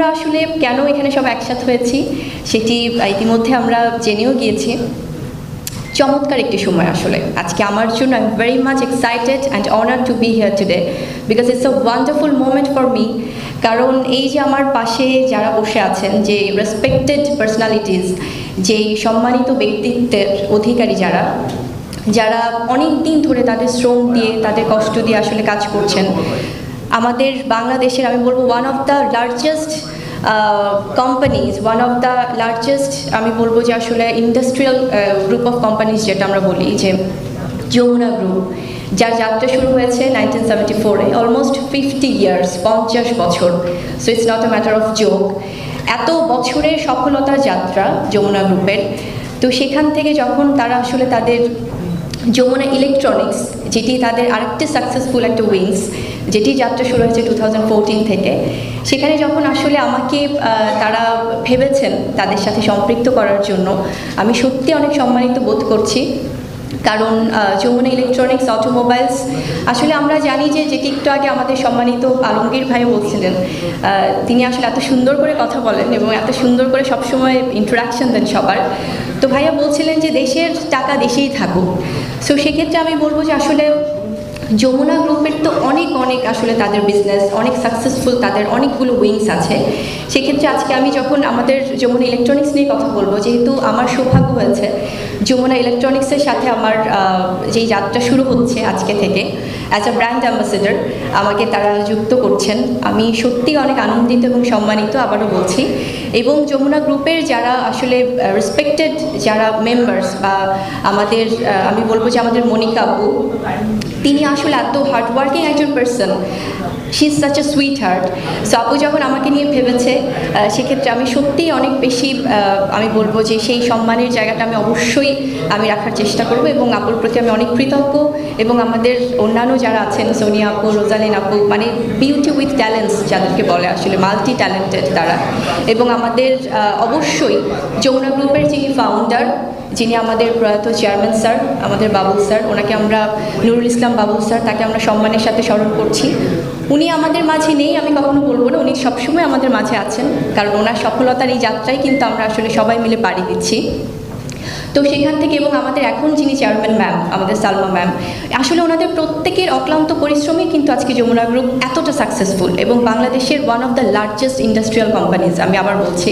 আমরা আসলে কেন এখানে সব একসাথে হয়েছি সেটি ইতিমধ্যে আমরা জেনেও গিয়েছি। চমৎকার একটি সময় আসলে। আজকে আমার জন্য I am very much excited and honour to be here today because it's a wonderful moment for me কারণ এই যে আমার পাশে যারা বসে আছেন, যে রেসপেক্টেড পার্সোনালিটিস যেই সম্মানিত ব্যক্তিত্বের অধিকারী যারা যারা অনেক দিন ধরে তাদের শ্রম দিয়ে, তাদের কষ্ট দিয়ে আসলে কাজ করছেন আমাদের বাংলাদেশের, আমি বলব one of the largest companies one of the largest আমি বলব যে আসলে ইন্ডাস্ট্রিয়াল গ্রুপ অফ কোম্পানিজ যেটা আমরা বলি, যে যমুনা গ্রুপ যার যাত্রা শুরু হয়েছে নাইনটিন সেভেন্টি ফোরে অলমোস্ট ফিফটি ইয়ার্স পঞ্চাশ বছর। So it's not a matter of joke এত বছরের সফলতার যাত্রা যমুনা গ্রুপের তো সেখান থেকে যখন তারা আসলে তাদের যমুনা ইলেকট্রনিক্স যেটি তাদের আরেকটি সাকসেসফুল একটা উইংস যেটি যাত্রা শুরু হয়েছে টু থেকে। সেখানে যখন আসলে আমাকে তারা ভেবেছেন তাদের সাথে সম্পৃক্ত করার জন্য, আমি সত্যি অনেক সম্মানিত বোধ করছি। কারণ যমুনা ইলেকট্রনিক্স অটোমোবাইলস আসলে আমরা জানি যে যেটি একটু আগে আমাদের সম্মানিত আলমগীর ভাই বলছিলেন তিনি আসলে এত সুন্দর করে কথা বলেন এবং এত সুন্দর করে সবসময় ইন্টারাকশন দেন সবার। তো ভাইয়া বলছিলেন যে, দেশের টাকা দেশেই থাকুক। সো সেক্ষেত্রে আমি বলব যে, আসলে যমুনা গ্রুপের তো অনেক অনেক আসলে তাদের বিজনেস অনেক সাকসেসফুল তাদের অনেকগুলো উইংস আছে। সেক্ষেত্রে আজকে আমি যখন আমাদের যমুনা ইলেকট্রনিক্স নিয়ে কথা বলব, যেহেতু আমার সৌভাগ্য হয়েছে, যমুনা ইলেকট্রনিক্সের সাথে আমার যেই যাত্রা শুরু হচ্ছে আজকে থেকে অ্যাজ আ ব্র্যান্ড অ্যাম্বাসেডর আমাকে তারা যুক্ত করছেন। আমি সত্যি অনেক আনন্দিত এবং সম্মানিত আবারও বলছি। এবং যমুনা গ্রুপের যারা আসলে রেসপেক্টেড যারা মেম্বার্স বা আমাদের আমি বলব যে আমাদের মনিকা আপু, তিনি আসলে এত হার্ডওয়ার্কিং একজন person she is such a sweet heart so আপু যখন আমাকে নিয়ে ভেবেছে সেক্ষেত্রে আমি সত্যিই অনেক বেশি আমি বলব যে সেই সম্মানের জায়গাটা আমি অবশ্যই আমি রাখার চেষ্টা করব এবং আপুর প্রতি আমি অনেক কৃতজ্ঞ এবং আমাদের অন্যান্য যারা আছেন, সোনিয়া আপু, রোজালিন আপু মানে বিউটি উইথ ট্যালেন্টস যাদেরকে বলে আসলে মাল্টি ট্যালেন্টেড তারা এবং আমাদের অবশ্যই যমুনা গ্রুপের যিনি ফাউন্ডার যিনি আমাদের প্রয়াত চেয়ারম্যান স্যার আমাদের বাবুল স্যার ওনাকে আমরা নুরুল ইসলাম বাবুল স্যার, তাকে আমরা সম্মানের সাথে স্মরণ করছি। উনি আমাদের মাঝে নেই, আমি কখনো বলব না। উনি সবসময় আমাদের মাঝে আছেন, কারণ ওনার সফলতার এই যাত্রায় কিন্তু আমরা আসলে সবাই মিলে পাড়ি দিচ্ছি। তো সেখান থেকে এবং আমাদের এখন যিনি চেয়ারম্যান ম্যাম আমাদের সালমা ম্যাম আসলে ওনাদের প্রত্যেকের অক্লান্ত পরিশ্রমে কিন্তু আজকে যমুনা গ্রুপ এতটা সাকসেসফুল এবং বাংলাদেশের one of the largest industrial companies আমি আবার বলছি।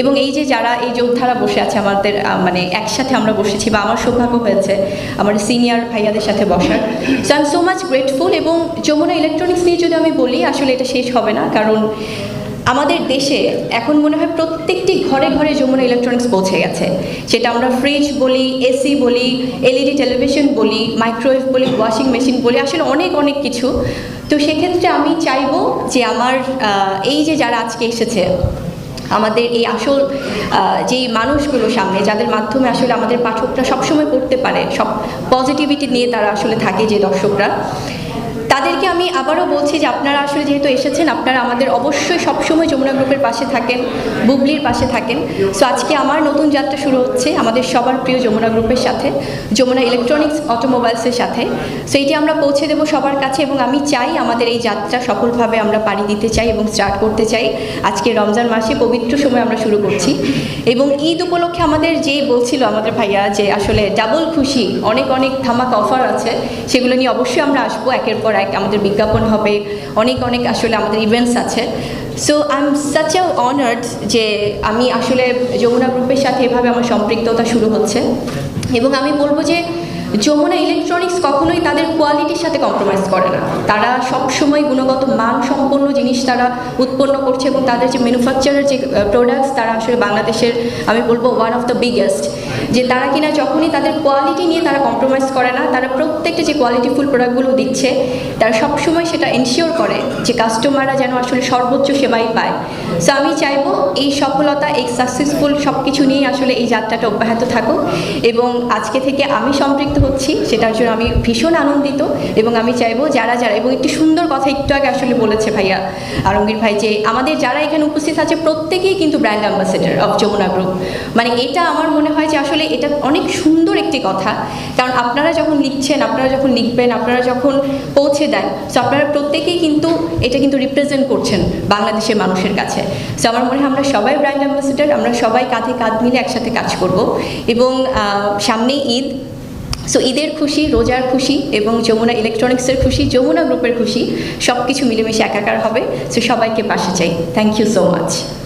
এবং এই যে যারা, এই যোদ্ধারা বসে আছে আমাদের মানে একসাথে আমরা বসেছি বা আমার সৌভাগ্য হয়েছে আমার সিনিয়র ভাইয়াদের সাথে বসার। So I am so much grateful এবং যমুনা ইলেকট্রনিক্স নিয়ে যদি আমি বলি, আসলে এটা শেষ হবে না। কারণ আমাদের দেশে এখন মনে হয় প্রত্যেকটি ঘরে ঘরে যমুনা ইলেকট্রনিক্স পৌঁছে গেছে। সেটা আমরা ফ্রিজ বলি এসি বলি এলইডি টেলিভিশন বলি মাইক্রোওয়েভ বলি ওয়াশিং মেশিন বলি, আসলে অনেক অনেক কিছু। তো সেক্ষেত্রে আমি চাইব যে আমার এই যে যারা আজকে এসেছে, আমাদের এই আসল যেই মানুষগুলো সামনে, যাদের মাধ্যমে আসলে আমাদের পাঠকরা সবসময় পড়তে পারে, সব পজিটিভিটি নিয়ে তারা আসলে থাকে যে দর্শকরা তাদেরকে আমি আবারও বলছি যে আপনারা আসলে যেহেতু এসেছেন, আপনারা আমাদের অবশ্যই সবসময় যমুনা গ্রুপের পাশে থাকেন বুবলির পাশে থাকেন। সো আজকে আমার নতুন যাত্রা শুরু হচ্ছে আমাদের সবার প্রিয় যমুনা গ্রুপের সাথে, যমুনা ইলেকট্রনিক্স অটোমোবাইলসের সাথে। সো এটি আমরা পৌঁছে দেবো সবার কাছে এবং আমি চাই আমাদের এই যাত্রা সফলভাবে আমরা পাড়ি দিতে চাই এবং স্টার্ট করতে চাই। আজকে রমজান মাসে পবিত্র সময় আমরা শুরু করছি। এবং ঈদ উপলক্ষে আমাদের যে বলছিল আমাদের ভাইয়া যে আসলে ডাবল খুশি, অনেক অনেক ধামাক অফার আছে, সেগুলো নিয়ে অবশ্যই আমরা আসব একের পর এক আমাদের বিজ্ঞাপন হবে। অনেক অনেক আসলে আমাদের ইভেন্টস আছে। So I am such a honoured যে আমি আসলে যমুনা গ্রুপের সাথে এভাবে আমার সম্পৃক্ততা শুরু হচ্ছে। এবং আমি বলব যে যমুনা ইলেকট্রনিক্স কখনোই তাদের কোয়ালিটির সাথে কম্প্রোমাইজ করে না। তারা সবসময় গুণগত মান সম্পন্ন জিনিস তারা উৎপন্ন করছে এবং তাদের যে ম্যানুফ্যাকচারের যে প্রোডাক্টস তারা আসলে বাংলাদেশের, আমি বলব ওয়ান অফ দ্য বিগেস্ট যে তারা কিনা যখনই তাদের কোয়ালিটি নিয়ে তারা কম্প্রোমাইজ করে না, তারা প্রত্যেকটা যে কোয়ালিটিফুল প্রোডাক্টগুলো দিচ্ছে, তারা সবসময় সেটা এনশিওর করে যে কাস্টমাররা যেন আসলে সর্বোচ্চ সেবাই পায়। সো আমি চাইব এই সফলতা, এই সাকসেসফুল সব কিছু নিয়েই আসলে এই যাত্রাটা অব্যাহত থাকুক এবং আজকে থেকে আমি সম্পৃক্ত হচ্ছি, সেটার জন্য আমি ভীষণ আনন্দিত এবং আমি চাইব যারা যারা, এবং একটি সুন্দর কথা একটু আগে আসলে বলেছে ভাইয়া আলমগীর ভাই যে আমাদের যারা এখানে উপস্থিত আছে প্রত্যেকেই কিন্তু brand ambassador of Jamuna group মানে এটা আমার মনে হয় যে আসলে এটা অনেক সুন্দর একটি কথা। কারণ আপনারা যখন লিখছেন, আপনারা যখন লিখবেন, আপনারা যখন পৌঁছে দেন সো আপনারা প্রত্যেকেই কিন্তু এটা কিন্তু রিপ্রেজেন্ট করছেন বাংলাদেশের মানুষের কাছে। সো আমার মনে হয় আমরা সবাই ব্র্যান্ড অ্যাম্বাসেডার আমরা সবাই কাঁধে কাঁধ মিলে একসাথে কাজ করব। এবং সামনেই ঈদ সো ঈদের খুশি, রোজার খুশি এবং যমুনা ইলেকট্রনিক্সের খুশি, যমুনা গ্রুপের খুশি সব কিছু মিলেমিশে একাকার হবে। সো সবাইকে পাশে চাই। Thank you so much